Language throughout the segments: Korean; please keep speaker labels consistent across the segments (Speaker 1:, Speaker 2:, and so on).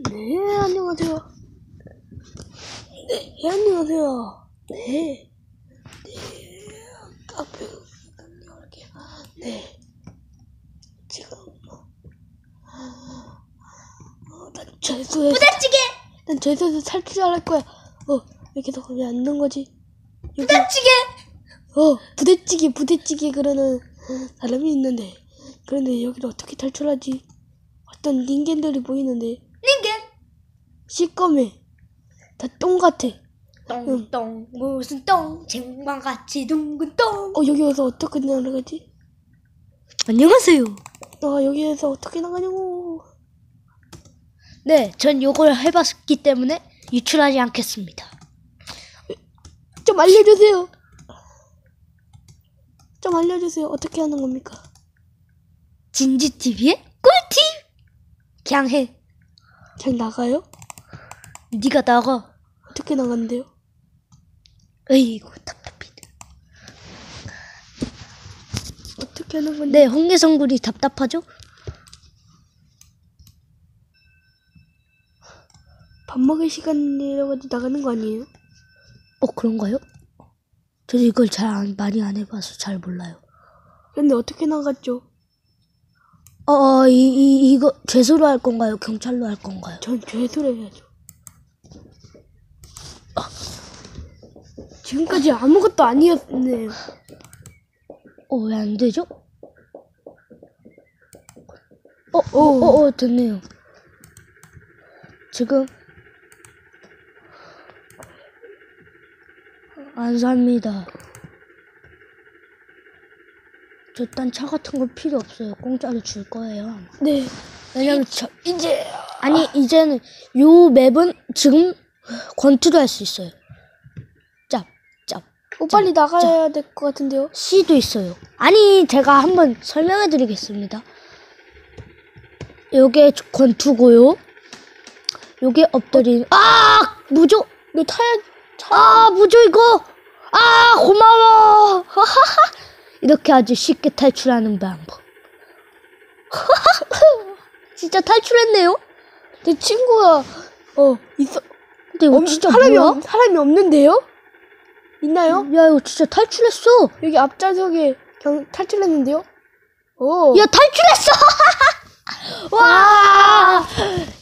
Speaker 1: 네, 안녕하세요. 네, 안녕하세요. 네. 네. 카페 열게요. 네. 지금 어, 난 죄수에서
Speaker 2: 부대찌개!
Speaker 1: 난 죄수에서 탈출할 거야. 어, 왜안 넣은 거지? 여기
Speaker 2: 부대찌개!
Speaker 1: 어, 부대찌개, 부대찌개 그러는 사람이 있는데, 그런데 여기를 어떻게 탈출하지? 어떤 닌겐들이 보이는데,
Speaker 2: 닌겐!
Speaker 1: 시꺼매. 다 똥 같아.
Speaker 2: 똥똥 무슨 똥 쟁반같이 둥근 똥
Speaker 1: 어, 여기 와서 어떻게 나가지?
Speaker 2: 안녕하세요
Speaker 1: 나 여기에서 어떻게 나가냐고.
Speaker 2: 네 전 요걸 해봤기 때문에 유출하지 않겠습니다
Speaker 1: 좀 알려주세요. 좀 알려주세요. 어떻게 하는 겁니까?
Speaker 2: 진지TV의 꿀팁 그냥 해
Speaker 1: 그냥 나가요?
Speaker 2: 네가 나가
Speaker 1: 어떻게 나간대요?
Speaker 2: 에이구 답답해
Speaker 1: 어떻게 하는 건데?
Speaker 2: 네 홍계성군이 답답하죠?
Speaker 1: 밥 먹을 시간이라고 해도 나가는 거 아니에요?
Speaker 2: 어 그런가요? 저도 이걸 잘 안, 많이 안 해봐서 잘 몰라요
Speaker 1: 근데 어떻게 나갔죠?
Speaker 2: 어, 어, 이, 이, 이거 죄수로 할 건가요? 경찰로 할 건가요?
Speaker 1: 전 죄수를 해야죠. 지금까지 아무것도 아니었네요.
Speaker 2: 어, 왜 안 되죠? 어, 어,
Speaker 1: 오.
Speaker 2: 어, 어, 됐네요. 지금 안 삽니다. 저딴차 같은 거 필요 없어요. 공짜로 줄 거예요.
Speaker 1: 네.
Speaker 2: 왜냐면 저 이제 아니 이제는 요 맵은 지금 권투도 할 수 있어요. 짭, 짭.
Speaker 1: 오, 빨리 나가야 될 것 같은데요.
Speaker 2: C도 있어요. 아니, 제가 한번 설명해 드리겠습니다. 요게 권투고요. 요게 엎드린, 아! 무조!
Speaker 1: 너 타야,
Speaker 2: 아, 무조 이거! 아, 고마워! 이렇게 아주 쉽게 탈출하는 방법. 진짜 탈출했네요?
Speaker 1: 내 친구가, 어, 있어.
Speaker 2: 근데 이거
Speaker 1: 없-
Speaker 2: 진짜
Speaker 1: 사람이,
Speaker 2: 뭐야?
Speaker 1: 없, 사람이 없는데요? 있나요?
Speaker 2: 야, 이거 진짜 탈출했어!
Speaker 1: 여기 앞좌석에 경, 탈출했는데요? 오.
Speaker 2: 야, 탈출했어! 와!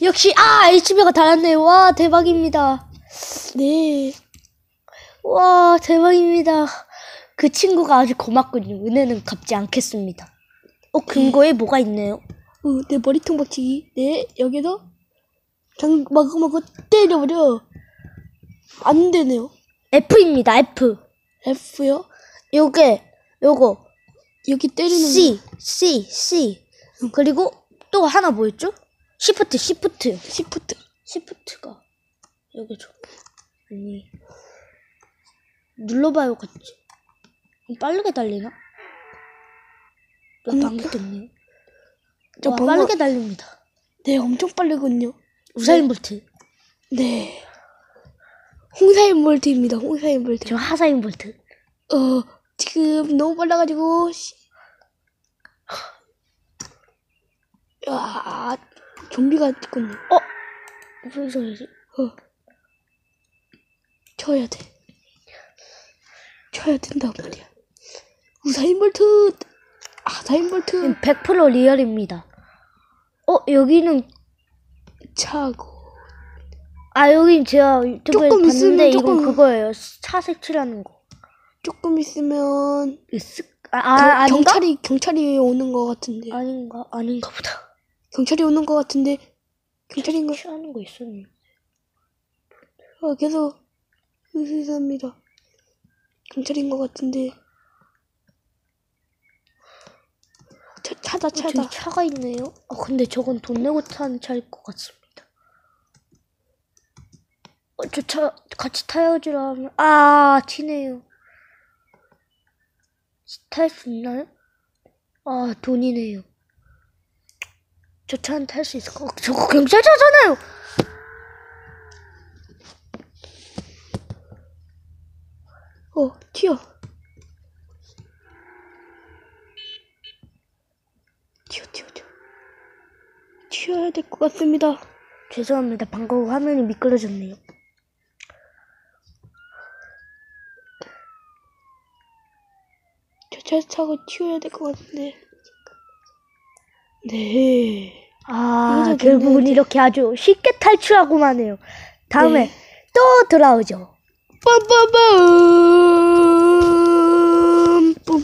Speaker 2: 역시, 아, HB가 달았네요. 와, 대박입니다.
Speaker 1: 네.
Speaker 2: 와, 대박입니다. 그 친구가 아주 고맙군요. 은혜는 갚지 않겠습니다. 어, 근거에 뭐가 있네요?
Speaker 1: 어, 내 머리통 박치기. 네, 여기서 장 마구마구 때려버려. 안 되네요.
Speaker 2: F입니다, F.
Speaker 1: F요?
Speaker 2: 요게, 요거,
Speaker 1: 여기 때리는
Speaker 2: C, C, C. 그리고 또 하나 뭐였죠? 시프트, 시프트.
Speaker 1: 거. 시프트.
Speaker 2: 시프트가 여기죠. 아니 눌러봐요 같이. 빠르게 달리나? 방금 됐네요.
Speaker 1: 저
Speaker 2: 와,
Speaker 1: 방금-
Speaker 2: 빠르게 달립니다.
Speaker 1: 네, 엄청 빠르군요.
Speaker 2: 우사인 볼트.
Speaker 1: 네. 홍사인 볼트입니다. 홍사인 볼트.
Speaker 2: 저 하사인 볼트.
Speaker 1: 어, 지금 너무 빨라가지고. 씨. 야, 좀비가 있군요.
Speaker 2: 어? 무슨 소리지?
Speaker 1: 어. 쳐야 돼. 쳐야 된단 말이야. 우사인 볼트. 하사인 볼트.
Speaker 2: 100% 리얼입니다. 어 여기는
Speaker 1: 차고.
Speaker 2: 아 여긴 제가 유튜브에
Speaker 1: 조금 있으면
Speaker 2: 봤는데 이건
Speaker 1: 조금-
Speaker 2: 그거예요. 차 색 칠하는 거.
Speaker 1: 조금 있으면
Speaker 2: 쓱- 아, 아
Speaker 1: 경-
Speaker 2: 아닌가?
Speaker 1: 경찰이 경찰이 오는 것 같은데.
Speaker 2: 아닌가 아닌가 보다.
Speaker 1: 경찰이 오는 것 같은데. 경찰인가?
Speaker 2: 색칠하는 거 있었네.
Speaker 1: 아, 계속 의심합니다. 경찰인 것 같은데. 차, 차다
Speaker 2: 어,
Speaker 1: 차다.
Speaker 2: 저기 차가 있네요. 아, 근데 저건 돈 내고 타는 차일 것 같습니다. 어, 저 차 같이 타야지라 하면 아 튀네요. 탈 수 있나요? 아 돈이네요. 저 차는 탈 수 있을 것 같... 저거 경찰차잖아요.
Speaker 1: 어, 튀어. 튀어야 될 것 같습니다.
Speaker 2: 죄송합니다. 방금 화면이 미끄러졌네요.
Speaker 1: 저 차 타고 튀어야 될 것 같은데. 네.
Speaker 2: 아, 결국은
Speaker 1: 근데-
Speaker 2: 이렇게 아주 쉽게 탈출하고만 해요. 다음에
Speaker 1: 네.
Speaker 2: 또 돌아오죠.
Speaker 1: 빰빰빰! 뿜.